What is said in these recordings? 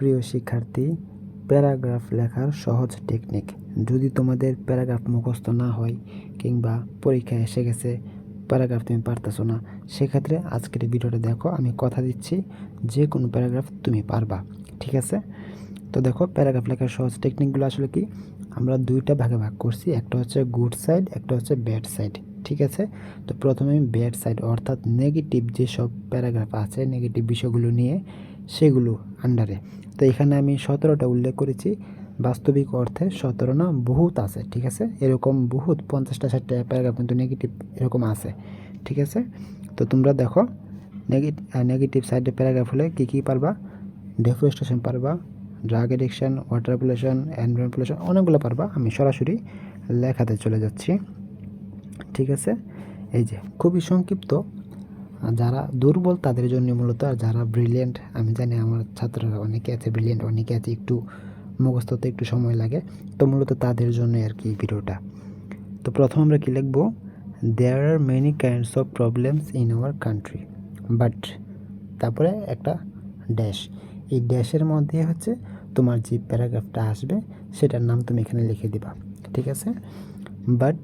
প্রিয় শিক্ষার্থী, প্যারাগ্রাফ লেখার সহজ টেকনিক যদি তোমাদের প্যারাগ্রাফ মুখস্থ না হয় কিংবা পরীক্ষায় এসে গেছে, প্যারাগ্রাফ তুমি পারতেছো না, সেক্ষেত্রে আজকের ভিডিওটা দেখো আমি কথা দিচ্ছি যে কোনো প্যারাগ্রাফ তুমি পারবা, ঠিক আছে? তো দেখো, প্যারাগ্রাফ লেখার সহজ টেকনিকগুলো আসলে কি? আমরা দুইটা ভাগে ভাগ করছি, একটা হচ্ছে গুড সাইড একটা হচ্ছে ব্যাড সাইড ঠিক আছে? তো প্রথমে আমি ব্যাড সাইড অর্থাৎ নেগেটিভ যেসব প্যারাগ্রাফ আছে নেগেটিভ বিষয়গুলো নিয়ে সেগুলো আন্ডারে তো এখানে আমি সতেরোটা উল্লেখ করেছি। বাস্তবিক অর্থে সতেরো না, বহুত আছে, ঠিক আছে? এরকম বহুত পঞ্চাশটা, ষাটটা প্যারাগ্রাফ কিন্তু নেগেটিভ এরকম আছে, ঠিক আছে? তো তোমরা দেখো নেগেটিভ নেগেটিভ সাইডে প্যারাগ্রাফ হলে কী কী পারবা? ডেফরেস্টেশন পারবা drug addiction water pollution environment pollution অনেকগুলো পারবা। আমি সরাসরি লেখাতে চলে যাচ্ছি, ঠিক আছে? এই যে, খুবই সংক্ষিপ্ত আর যারা দুর্বল, তাদের জন্য মূলত, আর যারা ব্রিলিয়েন্ট আমি জানি আমার ছাত্ররা অনেকে আছে ব্রিলিয়েন্ট অনেকে আছে একটু মুখস্থতে একটু সময় লাগে, তো মূলত তাদের জন্য আর কি ভিডিওটা। তো প্রথম আমরা কী লিখব? There are many kinds of problems in our country but তারপরে একটা ড্যাশ এই ড্যাশের মধ্যে হচ্ছে তোমার যে প্যারাগ্রাফটা আসবে, সেটার নাম তুমি এখানে লিখে দিবা, ঠিক আছে? But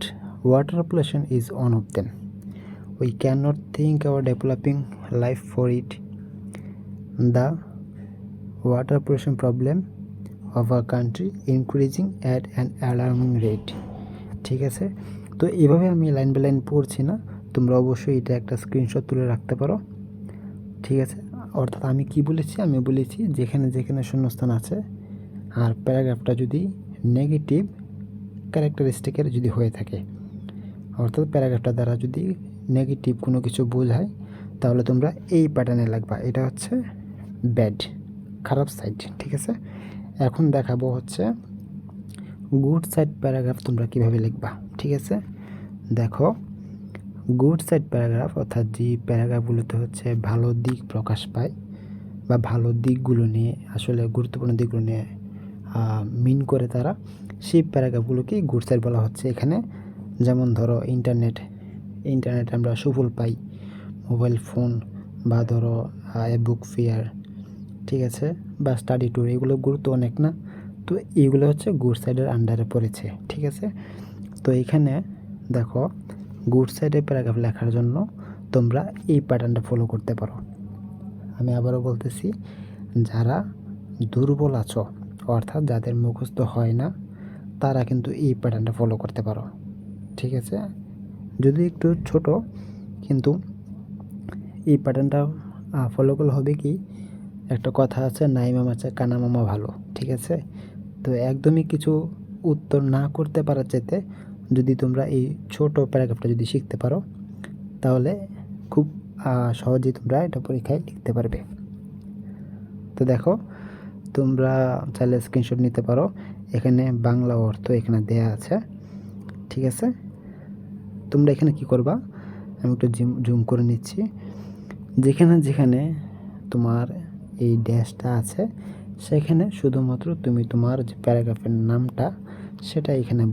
water pollution is one of them we cannot think our developing life for it. The water pollution problem of our country increasing at an alarming rate. ঠিক আছে? তো এভাবে আমি লাইন বাই লাইন পড়ছি না। তোমরা অবশ্যই এটা একটা স্ক্রিনশট তুলে রাখতে পারো। ঠিক আছে? অর্থাৎ আমি কি বলেছি? আমি বলেছি যেখানে যেখানে শূন্যস্থান আছে আর প্যারাগ্রাফটা যদি নেগেটিভ ক্যারেক্টারিস্টিকের যদি হয়ে থাকে। অর্থাৎ প্যারাগ্রাফটা দ্বারা যদি নেগেটিভ কোনো কিছু বোঝায়, তাহলে তোমরা এই প্যাটার্নে লাগবা। এটা হচ্ছে ব্যাড খারাপ সাইড ঠিক আছে? এখন দেখাবো হচ্ছে গুড সাইড প্যারাগ্রাফ তোমরা কীভাবে লিখবা, ঠিক আছে? দেখো গুড সাইড প্যারাগ্রাফ অর্থাৎ যে প্যারাগ্রাফগুলোতে হচ্ছে ভালো দিক প্রকাশ পায় বা ভালো দিকগুলো নিয়ে, আসলে গুরুত্বপূর্ণ দিকগুলো নিয়ে মিন করে তারা, সেই প্যারাগ্রাফগুলোকেই গুড সাইড বলা হচ্ছে। এখানে যেমন ধরো ইন্টারনেট ইন্টারনেট আমরা সুফল পাই মোবাইল ফোন বা ধরো বুক ফেয়ার ঠিক আছে, বা স্টাডি ট্যুর এগুলো গুরুত্ব অনেক না? তো এইগুলো হচ্ছে গুড সাইডের আন্ডারে পড়েছে, ঠিক আছে? তো এখানে দেখো গুড সাইডে প্যারাগ্রাফ লেখার জন্য তোমরা এই প্যাটার্নটা ফলো করতে পারো। আমি আবারও বলতেছি, যারা দুর্বল আছো, অর্থাৎ যাদের মুখস্থ হয় না, তারা কিন্তু এই প্যাটার্নটা ফলো করতে পারো। ঠিক আছে? যদি একটু ছোট, কিন্তু এই প্যাটার্নটা ফলো করলে হবে কি? একটা কথা আছে, নাই মামা আছে কানা ভালো ঠিক আছে? তো একদমই কিছু উত্তর না করতে পারার চাইতে যদি তোমরা এই ছোট প্যারাগ্রাফটা যদি শিখতে পারো, তাহলে খুব সহজেই তোমরা এটা পরীক্ষায় লিখতে পারবে। তো দেখো, তোমরা চাইলে স্ক্রিনশট নিতে পারো। এখানে বাংলা অর্থ এখানে দেয়া আছে, ঠিক আছে? তোমরা এখানে কি করবা? আমি একটু জিম জুম করে নিচ্ছি। যেখানে যেখানে তোমার এই ড্যাশটা আছে, সেখানে শুধুমাত্র তুমি তোমার যে প্যারাগ্রাফের নামটা, সেটা এখানে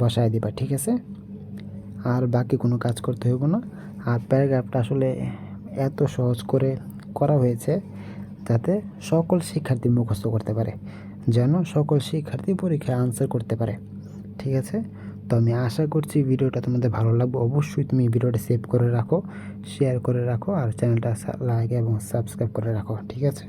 বসায় দিবা, ঠিক আছে? আর বাকি কোনো কাজ করতে হবে না। আর প্যারাগ্রাফটা আসলে এত সহজ করে করা হয়েছে, যাতে সকল শিক্ষার্থী মুখস্থ করতে পারে, যেন সকল শিক্ষার্থী পরীক্ষায় আনসার করতে পারে, ঠিক আছে? তো আমি আশা করছি ভিডিওটা তোমাদের ভালো লাগবে। অবশ্যই তুমি ভিডিওটা সেভ করে রাখো শেয়ার করে রাখো, আর চ্যানেলটা লাইক এবং সাবস্ক্রাইব করে রাখো, ঠিক আছে?